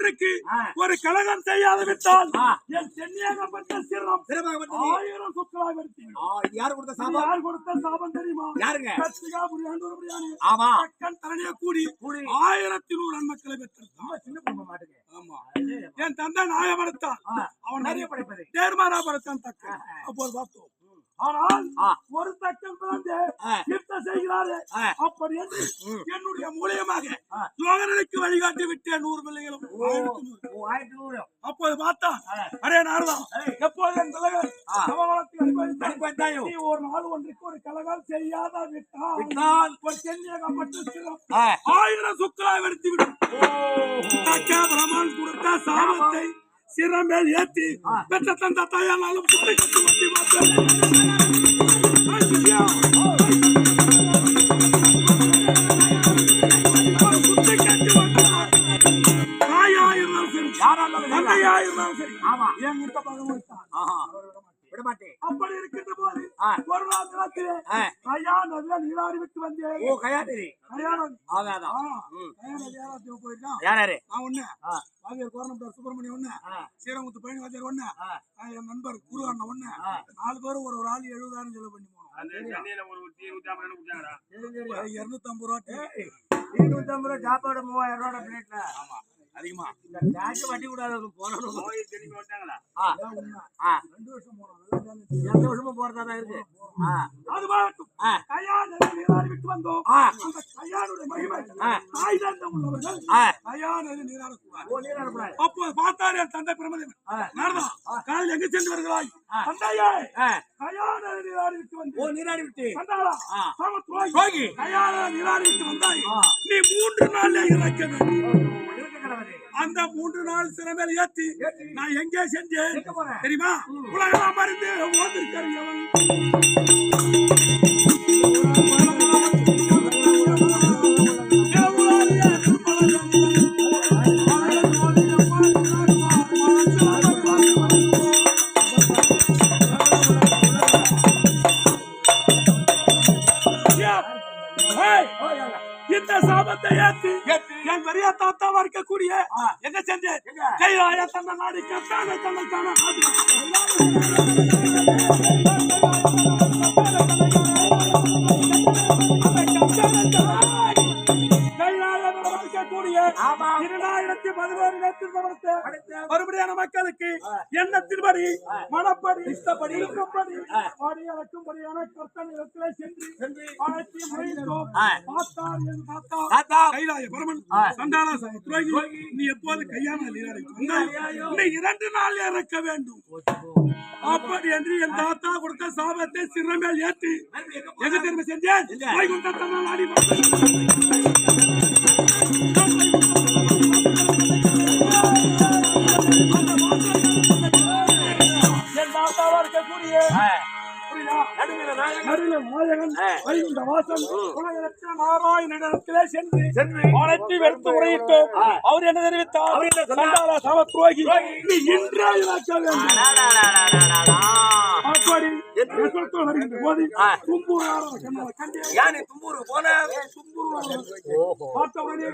ஒன்றுக்கு ஒரு கலகம் செய்யாது விட்டால் என் சென்னியாகப்பட்ட சிரம் ஆயிரம் சுக்கலாக எடுத்தீங்க யாரு கொடுத்த சாபம்? யார் கொடுத்த சாபம் தெரியுமா? யாருங்க? கத்திரிக்கா புரியாண்டு புரியாணி. ஆமா. பக்கம் தரணியா கூடி கூடி. ஆயிரத்தி நூறு ஆண்மக்களை பெற்றிருந்தான் சின்ன பொண்ணு மாட்டுங்க ஆமா. என் தந்தை நாய படுத்தான் அவன் நிறைய படைப்பது. நேர்மாறா படுத்தான் தக்க அப்போது பார்த்தோம். ஆனால். ஒரு தக்கம் பிறந்து ஆ. யுத்தம் செய்கிறாரே. அப்படி என்று. என்னுடைய மூலியமாக. யோகனுக்கு வழிகாட்டி விட்டேன் நூறு பிள்ளைகளும் அப்போது பார்த்தா. அரே நாரதம் ஏய். எப்போது என் தலைவர் ஆ. சமவளத்தை அனுபவித்தான் அனுபவித்தாயோ? நீ ஒரு நாள் ஒன்றுக்கு ஒரு கலகம் செய்யாத விட்டால் ஒரு சென்னியகப்பட்ட. ஆயிரம் சுக்கலாய் வெடித்து விடும் பிரமான் கொடுத்த சாபத்தை சிறமேல் ஏத்தி பெற்ற தந்த தாயானாலும் சுத்தை கட்டி மாற்ற ஆமா. விட மாட்டேன் அப்படி இருக்கின்ற போது ஆ. ஒரு நாள் நிலத்திலே ஆ. கையா நதியா நீராடி விட்டு வந்தேன் ஓ கயாதிரி கையா நதி அதான் ஆ, அதான். கையா நதி யாராச்சும் போயிருக்கான் யார் யாரு நான் ஒண்ணு ஆ. வாத்தியார் கோரணம் சுப்பிரமணியம் ஒண்ணு ஆ. சீரமுத்து பழனி வாத்தியார் ஒண்ணு ஆ. ஆ, என் நண்பர் குரு அண்ணன் ஒண்ணு. நாலு பேரும் ஒரு ஒரு ஆள் எழுபதாயிரம் செலவு பண்ணி போனோம். அது இருநூத்தம்பது ரூபா டீ. இருநூத்தி ஐம்பது ரூபா சாப்பாடு மூவாயிரம் ரூபாய் பிளேட்ல அதிகமா. இந்த டேங்க் வட்டி கூடாது போனோம் ரெண்டு வருஷம் போனோம். எந்த வருஷமும் போறதா தான் இருக்கு? அது மட்டும் ஆ. கையா நதி நீராடி விட்டு வந்தோம். அந்த கையானுடைய மகிமை. தாய் தந்தம் உள்ளவர்கள் ஆ. கையா நதி நீராடக்கூடாது. அப்போது பார்த்தார் தந்தை பிரமதன் ஆ. நாரதா காலையில் எங்க சென்று வருகிறாய். தந்தையே நீராடி விட்டு ஓ நீராடி விட்டு நீராடி விட்டு வந்தாய். நீ மூன்று நாள்ல இறக்க வேண்டும். அந்த மூன்று நாள் சிறமேல் ஏத்தி. நான் எங்கே செஞ்சேன்? தெரியுமா? உலகம் மருந்து ஓந்திருக்கிறவன். ஏய், இந்த சாபத்தை ஏத்தி என் பெரிய தாத்தாவா இருக்கக்கூடிய எங்க செஞ்சேன் கைலாய தன்னை நாடி கத்தான தன்னை தானே ஆதி. இருக்கக்கூடிய. இரண்டாயிரத்தி பதினோரு படைத்த மறுபடியான மக்களுக்கு எண்ணத்தின்படி மனப்படி இஷ்டப்படி. இஷ்டப்படி பாடி சென்று சென்று அழைச்சி முறையிட்டோம். பார்த்தார் என் தாத்தா தாத்தா கைலாய பரமன் சம துரோகி நீ எப்போது கையான இரண்டு நாள் இறக்க வேண்டும். அப்படி என்று என் தாத்தா கொடுத்த சாபத்தை சிறமேல் ஏற்றி எங்க திரும்ப செஞ்சேன்? வைகுண்டத்தனால் புரியுதா? நடுவில் நாயகன். வைகுண்ட சென்று சென்று. அனைத்து வெறுத்து முறையிட்டோம். அவர் என்ன தெரிவித்தார்? அவர் என்ன நீ இன்றே வேண்டும். வருகின்ற போது யானை தும்பூரு போன பார்த்தவனே